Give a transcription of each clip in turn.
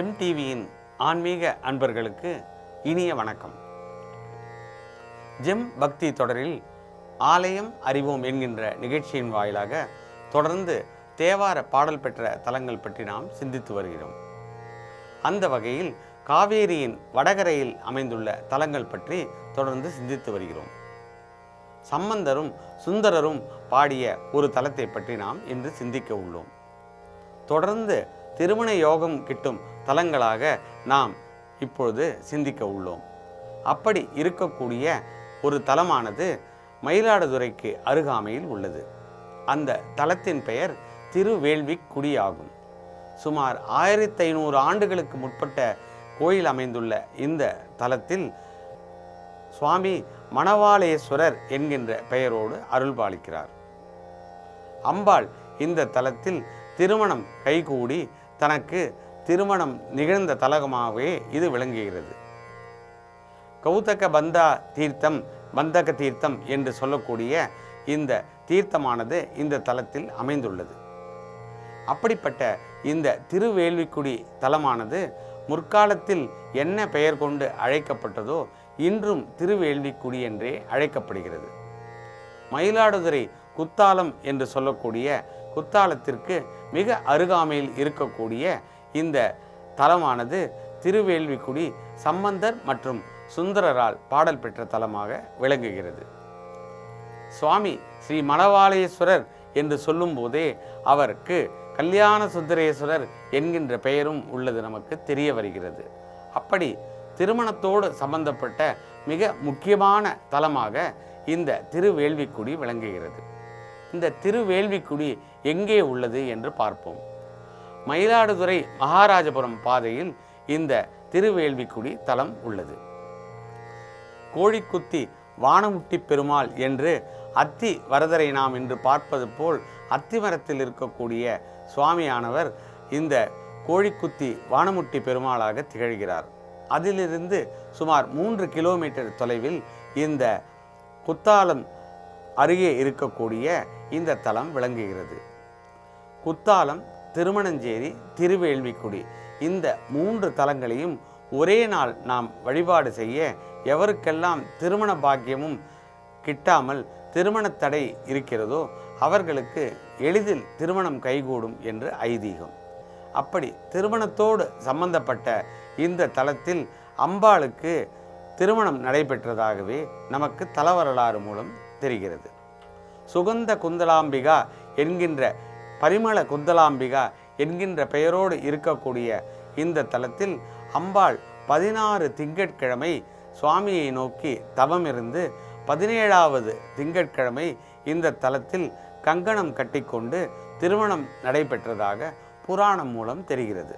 GeM டிவியின் ஆன்மீக அன்பர்களுக்கு இனிய வணக்கம். ஜெம் பக்தி தொடரில் ஆலயம் அறிவோம் என்கின்ற நிகழ்ச்சியின் வாயிலாக தொடர்ந்து தேவார பாடல் பெற்ற தலங்கள் பற்றி நாம் சிந்தித்து வருகிறோம். அந்த வகையில் காவேரியின் வடகரையில் அமைந்துள்ள தலங்கள் பற்றி தொடர்ந்து சிந்தித்து வருகிறோம். சம்பந்தரும் சுந்தரரும் பாடிய ஒரு தலத்தை பற்றி நாம் இன்று சிந்திக்க உள்ளோம். தொடர்ந்து திருமண யோகம் கிட்டும் தலங்களாக நாம் இப்பொழுது சிந்திக்க உள்ளோம். அப்படி இருக்கக்கூடிய ஒரு தலமானது மயிலாடுதுறைக்கு அருகாமையில் உள்ளது. அந்த தலத்தின் பெயர் திருவேள்விக்குடி ஆகும். சுமார் ஆயிரத்தி ஐநூறு ஆண்டுகளுக்கு முற்பட்ட கோயில் அமைந்துள்ள இந்த தலத்தில் சுவாமி மணவாளேஸ்வரர் என்கின்ற பெயரோடு அருள்பாலிக்கிறார். அம்பாள் இந்த தலத்தில் திருமணம் கைகூடி தனக்கு திருமணம் நிகழ்ந்த தலகமாகவே இது விளங்குகிறது. கௌதக பந்தா தீர்த்தம் பந்தக தீர்த்தம் என்று சொல்லக்கூடிய இந்த தீர்த்தமானது இந்த தலத்தில் அமைந்துள்ளது. அப்படிப்பட்ட இந்த திருவேள்விக்குடி தலமானது முற்காலத்தில் என்ன பெயர் கொண்டு அழைக்கப்பட்டதோ இன்றும் திருவேள்விக்குடி என்றே அழைக்கப்படுகிறது. மயிலாடுதுறை குத்தாலம் என்று சொல்லக்கூடிய குத்தாலத்திற்கு மிக அருகாமையில் இருக்கக்கூடிய இந்த தலமானது திருவேள்விக்குடி சம்பந்தர் மற்றும் சுந்தரரால் பாடல் பெற்ற தலமாக விளங்குகிறது. சுவாமி ஸ்ரீ மணவாளேஸ்வரர் என்று சொல்லும்போதே அவருக்கு கல்யாண சுந்தரேஸ்வரர் என்கின்ற பெயரும் உள்ளது நமக்கு தெரிய வருகிறது. அப்படி திருமணத்தோடு சம்பந்தப்பட்ட மிக முக்கியமான தலமாக இந்த திருவேள்விக்குடி விளங்குகிறது. இந்த திருவேள்விக்குடி எங்கே உள்ளது என்று பார்ப்போம். மயிலாடுதுறை மகாராஜபுரம் பாதையில் இந்த திருவேள்விக்குடி தலம் உள்ளது. கோழிக்குத்தி வானமுட்டி பெருமாள் என்று அத்தி வரதரை நாம் இன்று பார்ப்பது போல் அத்திமரத்தில் இருக்கக்கூடிய சுவாமியானவர் இந்த கோழிக்குத்தி வானமுட்டி பெருமாளாக திகழ்கிறார். அதிலிருந்து சுமார் மூன்று கிலோமீட்டர் தொலைவில் இந்த குத்தாலம் அருகே இருக்கக்கூடிய இந்த தலம் விளங்குகிறது. குத்தாலம் திருமணஞ்சேரி திருவேள்விக்குடி. இந்த மூன்று தலங்களையும் ஒரே நாள் நாம் வழிபாடு செய்ய எவருக்கெல்லாம் திருமண பாக்கியமும் கிட்டாமல் திருமணத் தடை இருக்கிறதோ அவர்களுக்கு எளிதில் திருமணம் கைகூடும் என்று ஐதீகம். அப்படி திருமணத்தோடு சம்பந்தப்பட்ட இந்த தலத்தில் அம்பாளுக்கு திருமணம் நடைபெற்றதாகவே நமக்கு தலவரலாறு மூலம் தெரிகிறது. சுகந்த குந்தலாம்பிகா என்கின்ற பரிமள குந்தலாம்பிகா என்கின்ற பெயரோடு இருக்கக்கூடிய இந்த தலத்தில் அம்பாள் பதினாறு திங்கட்கிழமை சுவாமியை நோக்கி தவம் இருந்து பதினேழாவது திங்கட்கிழமை இந்த தலத்தில் கங்கணம் கட்டிக்கொண்டு திருமணம் நடைபெற்றதாக புராணம் மூலம் தெரிகிறது.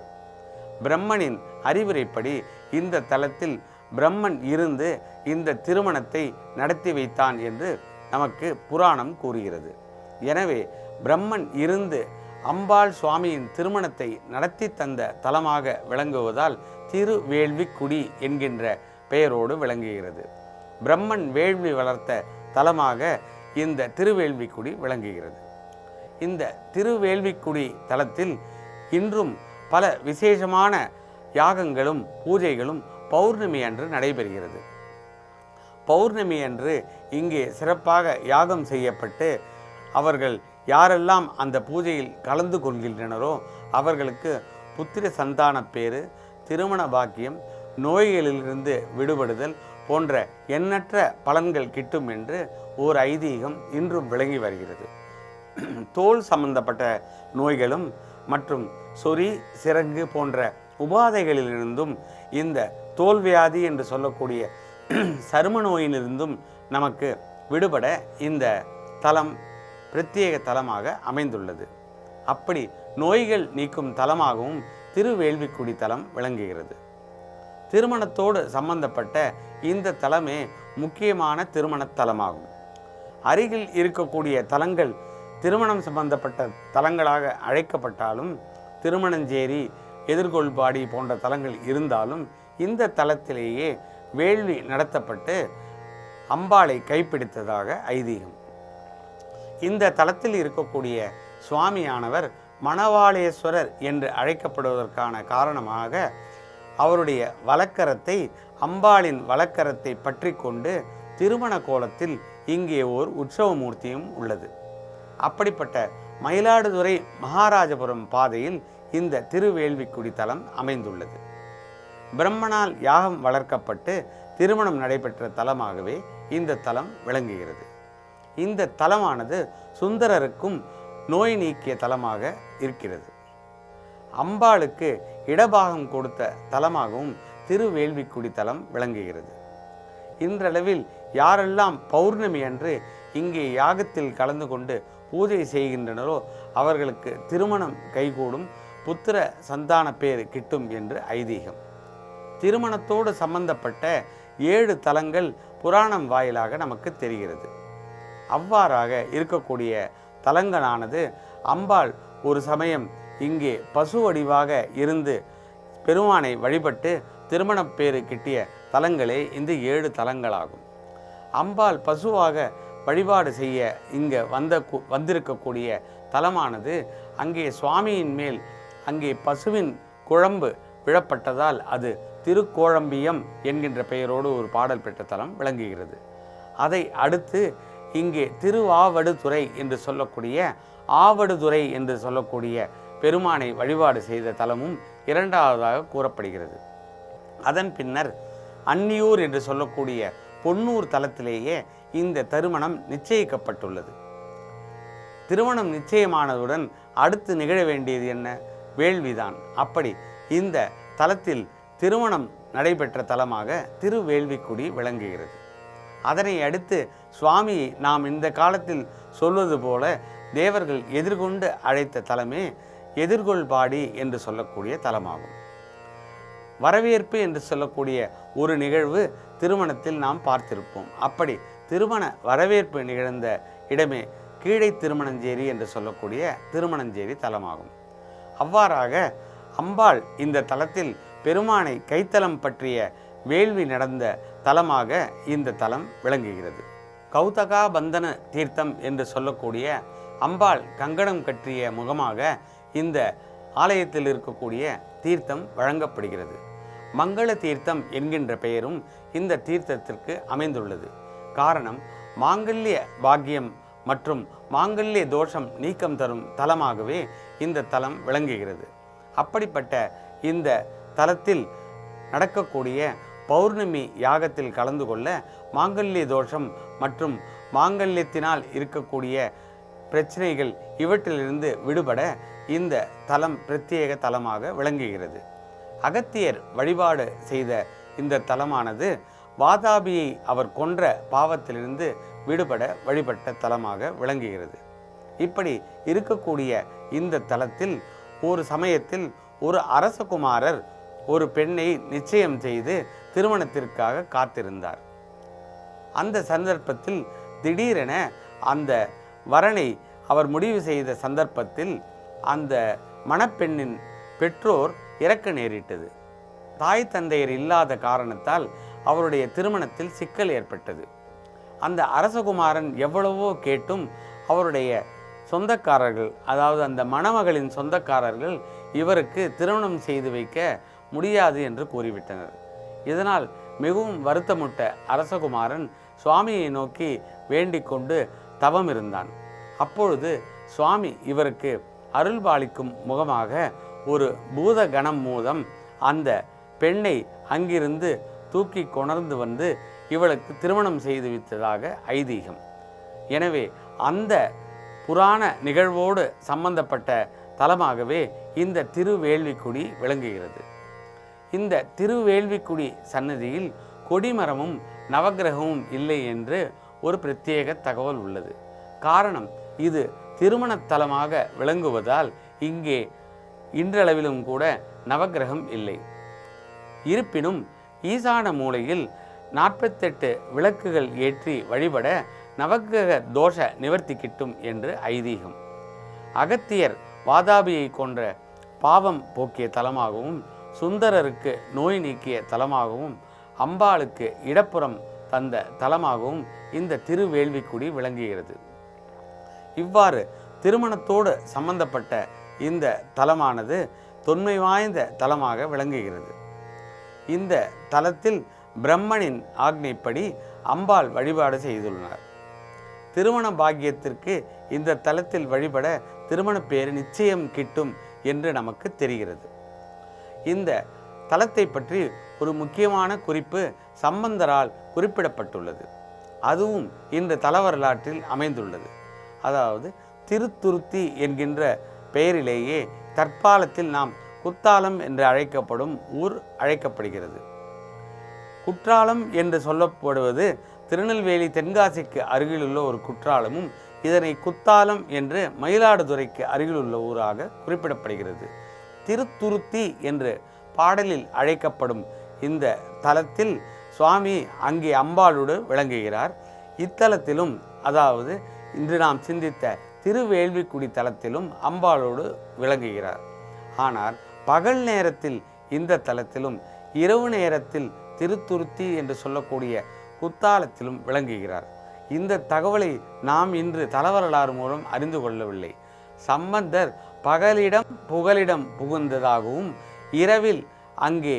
பிரம்மனின் அறிவுரைப்படி இந்த தலத்தில் பிரம்மன் இருந்து இந்த திருமணத்தை நடத்தி வைத்தான் என்று நமக்கு புராணம் கூறுகிறது. எனவே பிரம்மன் இருந்து அம்பாள் சுவாமியின் திருமணத்தை நடத்தி தந்த தலமாக விளங்குவதால் திருவேள்விக்குடி என்கின்ற பெயரோடு விளங்குகிறது. பிரம்மன் வேள்வி வளர்த்த தலமாக இந்த திருவேள்விக்குடி விளங்குகிறது. இந்த திருவேள்விக்குடி தலத்தில் இன்றும் பல விசேஷமான யாகங்களும் பூஜைகளும் பௌர்ணமி அன்று நடைபெறுகிறது. பௌர்ணமி அன்று இங்கே சிறப்பாக யாகம் செய்யப்பட்டு அவர்கள் யாரெல்லாம் அந்த பூஜையில் கலந்து கொள்கின்றனரோ அவர்களுக்கு புத்திர சந்தான பேறு திருமண பாக்கியம் நோய்களிலிருந்து விடுபடுதல் போன்ற எண்ணற்ற பலன்கள் கிட்டும் என்று ஓர் ஐதீகம் இன்றும் விளங்கி வருகிறது. தோல் சம்பந்தப்பட்ட நோய்களும் மற்றும் சொறி சிறங்கு போன்ற உபாதைகளிலிருந்தும் இந்த தோல்வியாதி என்று சொல்லக்கூடிய சரும நோயிலிருந்தும் நமக்கு விடுபட இந்த தலம் பிரத்யேக தலமாக அமைந்துள்ளது. அப்படி நோய்கள் நீக்கும் தலமாகவும் திருவேள்விக்குடி தலம் விளங்குகிறது. திருமணத்தோடு சம்பந்தப்பட்ட இந்த தலமே முக்கியமான திருமணத் தலமாகும். அருகில் இருக்கக்கூடிய தலங்கள் திருமணம் சம்பந்தப்பட்ட தலங்களாக அழைக்கப்பட்டாலும் திருமணஞ்சேரி எதிர்கொள்பாடி போன்ற தலங்கள் இருந்தாலும் இந்த தலத்திலேயே வேள்வி நடத்தப்பட்டு அம்பாளை கைப்பிடித்ததாக ஐதீகம். இந்த தலத்தில் இருக்கக்கூடிய சுவாமியானவர் மணவாளேஸ்வரர் என்று அழைக்கப்படுவதற்கான காரணமாக அவருடைய வலக்கரத்தை அம்பாளின் வழக்கரத்தை பற்றி கொண்டு திருமண கோலத்தில் இங்கே ஓர் உற்சவமூர்த்தியும் உள்ளது. அப்படிப்பட்ட மயிலாடுதுறை மகாராஜபுரம் பாதையில் இந்த திருவேள்விக்குடி தலம் அமைந்துள்ளது. பிரம்மனால் யாகம் வளர்க்கப்பட்டு திருமணம் நடைபெற்ற தலமாகவே இந்த தலம் விளங்குகிறது. இந்த தலமானது சுந்தரருக்கும் நோய் நீக்கிய தலமாக இருக்கிறது. அம்பாளுக்கு இடபாகம் கொடுத்த தலமாகவும் திருவேள்விக்குடி தலம் விளங்குகிறது. இன்றளவில் யாரெல்லாம் பௌர்ணமி அன்று இங்கே யாகத்தில் கலந்து கொண்டு பூஜை செய்கின்றனரோ அவர்களுக்கு திருமணம் கைகூடும் புத்திர சந்தான பேர் கிட்டும் என்று ஐதீகம். திருமணத்தோடு சம்பந்தப்பட்ட ஏழு தலங்கள் புராணம் வாயிலாக நமக்கு தெரிகிறது. அவ்வாறாக இருக்கக்கூடிய தலங்களானது அம்பாள் ஒரு சமயம் இங்கே பசு வடிவாக இருந்து பெருமானை வழிபட்டு திருமணப் பேறு கிட்டிய தலங்களே இந்த ஏழு தலங்களாகும். அம்பாள் பசுவாக வழிபாடு செய்ய இங்கே வந்த வந்திருக்கக்கூடிய தலமானது அங்கே சுவாமியின் மேல் அங்கே பசுவின் குழம்பு விழப்பட்டதால் அது திருக்கோழம்பியம் என்கின்ற பெயரோடு ஒரு பாடல் பெற்ற தலம் விளங்குகிறது. அதை அடுத்து இங்கே திருவாவடுதுறை என்று சொல்லக்கூடிய ஆவடுதுறை என்று சொல்லக்கூடிய பெருமானை வழிபாடு செய்த தலமும் இரண்டாவதாக கூறப்படுகிறது. அதன் பின்னர் அன்னியூர் என்று சொல்லக்கூடிய பொன்னூர் தலத்திலேயே இந்த திருமணம் நிச்சயிக்கப்பட்டுள்ளது. திருமணம் நிச்சயமானதுடன் அடுத்து நிகழ வேண்டியது என்ன? வேள்விதான். அப்படி இந்த தலத்தில் திருமணம் நடைபெற்ற தலமாக திருவேள்விக்குடி விளங்குகிறது. அதனை அடுத்து சுவாமியை நாம் இந்த காலத்தில் சொல்வது போல தேவர்கள் எதிர்கொண்டு அழைத்த தலமே எதிர்கொள்பாடி என்று சொல்லக்கூடிய தலமாகும். வரவேற்பு என்று சொல்லக்கூடிய ஒரு நிகழ்வு திருமணத்தில் நாம் பார்த்திருப்போம். அப்படி திருமண வரவேற்பு நிகழ்ந்த இடமே கீழே திருமணஞ்சேரி என்று சொல்லக்கூடிய திருமணஞ்சேரி தலமாகும். அவ்வாறாக அம்பாள் இந்த தலத்தில் பெருமானை கைத்தலம் பற்றிய வேள்வி நடந்த தலமாக இந்த தலம் விளங்குகிறது. கௌதகா பந்தன தீர்த்தம் என்று சொல்லக்கூடிய அம்பாள் கங்கணம் கற்றிய முகமாக இந்த ஆலயத்தில் இருக்கக்கூடிய தீர்த்தம் வழங்கப்படுகிறது. மங்கள தீர்த்தம் என்கின்ற பெயரும் இந்த தீர்த்தத்திற்கு அமைந்துள்ளது. காரணம் மாங்கல்ய பாக்கியம் மற்றும் மாங்கல்ய தோஷம் நீக்கம் தரும் தலமாகவே இந்த தலம் விளங்குகிறது. அப்படிப்பட்ட இந்த தலத்தில் நடக்கக்கூடிய பௌர்ணமி யாகத்தில் கலந்து கொள்ள மாங்கல்ய தோஷம் மற்றும் மாங்கல்யத்தினால் இருக்கக்கூடிய பிரச்சனைகள் இவற்றிலிருந்து விடுபட இந்த தலம் பிரத்யேக தலமாக விளங்குகிறது. அகத்தியர் வழிபாடு செய்த இந்த தலமானது வாதாபியை அவர் கொன்ற பாவத்திலிருந்து விடுபட வழிபட்ட தலமாக விளங்குகிறது. இப்படி இருக்கக்கூடிய இந்த தலத்தில் ஒரு சமயத்தில் ஒரு அரசகுமாரர் ஒரு பெண்ணை நிச்சயம் செய்து திருமணத்திற்காக காத்திருந்தார். அந்த சந்தர்ப்பத்தில் திடீரென அந்த வரனை அவர் முடிவு செய்த சந்தர்ப்பத்தில் அந்த மணப்பெண்ணின் பெற்றோர் இறக்க நேரிட்டது. தாய் தந்தையர் இல்லாத காரணத்தால் அவருடைய திருமணத்தில் சிக்கல் ஏற்பட்டது. அந்த அரசகுமாரன் எவ்வளவோ கேட்டும் அவருடைய சொந்தக்காரர்கள் அதாவது அந்த மணமகளின் சொந்தக்காரர்கள் இவருக்கு திருமணம் செய்து வைக்க முடியாது என்று கூறிவிட்டனர். இதனால் மிகவும் வருத்தமுட்ட அரசகுமாரன் சுவாமியை நோக்கி வேண்டிக் கொண்டு தவம் இருந்தான். அப்பொழுது சுவாமி இவருக்கு அருள்பாலிக்கும் முகமாக ஒரு பூத கணம் மூலம் அந்த பெண்ணை அங்கிருந்து தூக்கி கொணர்ந்து வந்து இவளுக்கு திருமணம் செய்து வைத்ததாக ஐதீகம். எனவே அந்த புராண நிகழ்வோடு சம்பந்தப்பட்ட தலமாகவே இந்த திருவேள்விக்குடி விளங்குகிறது. இந்த திருவேள்விக்குடி சன்னதியில் கொடிமரமும் நவக்கிரகமும் இல்லை என்று ஒரு பிரத்யேக தகவல் உள்ளது. காரணம் இது திருமணத்தலமாக விளங்குவதால் இங்கே இன்றளவிலும் கூட நவக்கிரகம் இல்லை. இருப்பினும் ஈசான மூலையில் நாற்பத்தெட்டு விளக்குகள் ஏற்றி வழிபட நவக்கிரக தோஷ நிவர்த்தி கிட்டும் என்று ஐதீகம். அகத்தியர் வாதாபியை கொன்ற பாவம் போக்கிய தலமாகவும் சுந்தரருக்கு நோய் நீக்கிய தலமாகவும் அம்பாளுக்கு இடப்புறம் தந்த தலமாகவும் இந்த திருவேள்விக்குடி விளங்குகிறது. இவ்வாறு திருமணத்தோடு சம்பந்தப்பட்ட இந்த தலமானது தொன்மை வாய்ந்த தலமாக விளங்குகிறது. இந்த தலத்தில் பிரம்மனின் ஆக்னைப்படி அம்பாள் வழிபாடு செய்துள்ளனர். திருமண பாக்கியத்திற்கு இந்த தலத்தில் வழிபட திருமண பேர் நிச்சயம் கிட்டும் என்று நமக்கு தெரிகிறது. இந்த தலத்தை பற்றி ஒரு முக்கியமான குறிப்பு சம்பந்தரால் குறிப்பிடப்பட்டுள்ளது. அதுவும் இந்த தல வரலாற்றில் அமைந்துள்ளது. அதாவது திருத்துருத்தி என்கின்ற பெயரிலேயே தற்காலத்தில் நாம் குத்தாலம் என்று அழைக்கப்படும் ஊர் அழைக்கப்படுகிறது. குற்றாலம் என்று சொல்லப்படுவது திருநெல்வேலி தென்காசிக்கு அருகிலுள்ள ஒரு குற்றாலமும் இதனை குத்தாலம் என்று மயிலாடுதுறைக்கு அருகிலுள்ள ஊராக குறிப்பிடப்படுகிறது. திருத்துருத்தி என்று பாடலில் அழைக்கப்படும் இந்த தலத்தில் சுவாமி அங்கே அம்பாளோடு விளங்குகிறார். இத்தலத்திலும் அதாவது இன்று நாம் சிந்தித்த திருவேள்விக்குடி தலத்திலும் அம்பாளோடு விளங்குகிறார். ஆனால் பகல் நேரத்தில் இந்த தலத்திலும் இரவு நேரத்தில் திருத்துருத்தி என்று சொல்லக்கூடிய குத்தாலத்திலும் விளங்குகிறார். இந்த தகவலை நாம் இன்று தலவரலாறு மூலம் அறிந்து கொள்ளவில்லை. சம்பந்தர் பகலிடம் புகலிடம் புகுந்ததாகவும் இரவில் அங்கே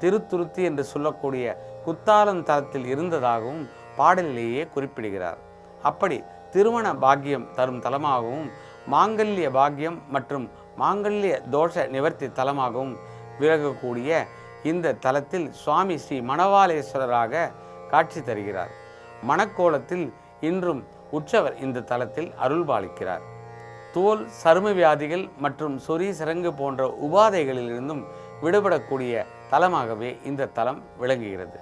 திருத்துருத்தி என்று சொல்லக்கூடிய குத்தாலம் தலத்தில் இருந்ததாகவும் பாடலிலேயே குறிப்பிடுகிறார். அப்படி திருமண பாக்கியம் தரும் தலமாகவும் மாங்கல்ய பாக்கியம் மற்றும் மாங்கல்ய தோஷ நிவர்த்தி தலமாகவும் விலகக்கூடிய இந்த தலத்தில் சுவாமி ஸ்ரீ மணவாளேஸ்வரராக காட்சி தருகிறார். மணக்கோலத்தில் இன்றும் உற்சவர் இந்த தலத்தில் அருள்பாலிக்கிறார். தோல் சரும வியாதிகள் மற்றும் சொறி சிறங்கு போன்ற உபாதைகளிலிருந்தும் விடுபடக்கூடிய தலமாகவே இந்த தலம் விளங்குகிறது.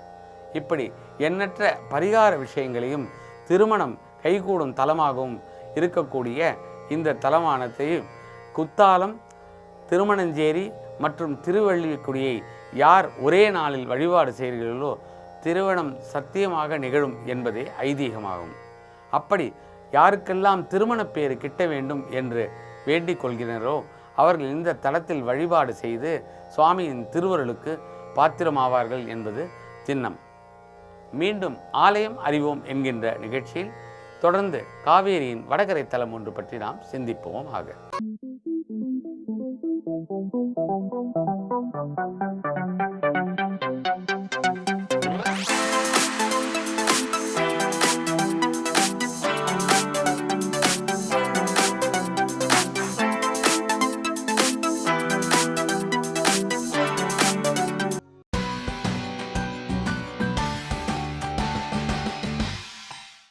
இப்படி எண்ணற்ற பரிகார விஷயங்களையும் திருமணம் கைகூடும் தலமாகவும் இருக்கக்கூடிய இந்த தலமானத்தை குத்தாலம் திருமணஞ்சேரி மற்றும் திருவள்ளிக்குடியை யார் ஒரே நாளில் வழிபாடு செய்கிறீர்களோ திருமணம் சத்தியமாக நிகழும் என்பதே ஐதீகமாகும். அப்படி யாருக்கெல்லாம் திருமணப் பேறு கிட்ட வேண்டும் என்று வேண்டிக் கொள்கிறனரோ அவர்கள் இந்த தளத்தில் வழிபாடு செய்து சுவாமியின் திருவருளுக்கு பாத்திரமாவார்கள் என்பது திண்ணம். மீண்டும் ஆலயம் அறிவோம் என்கின்ற நிகழ்ச்சியில் தொடர்ந்து காவேரியின் வடகரை தலம் ஒன்று பற்றி நாம் சிந்திப்போம் ஆக.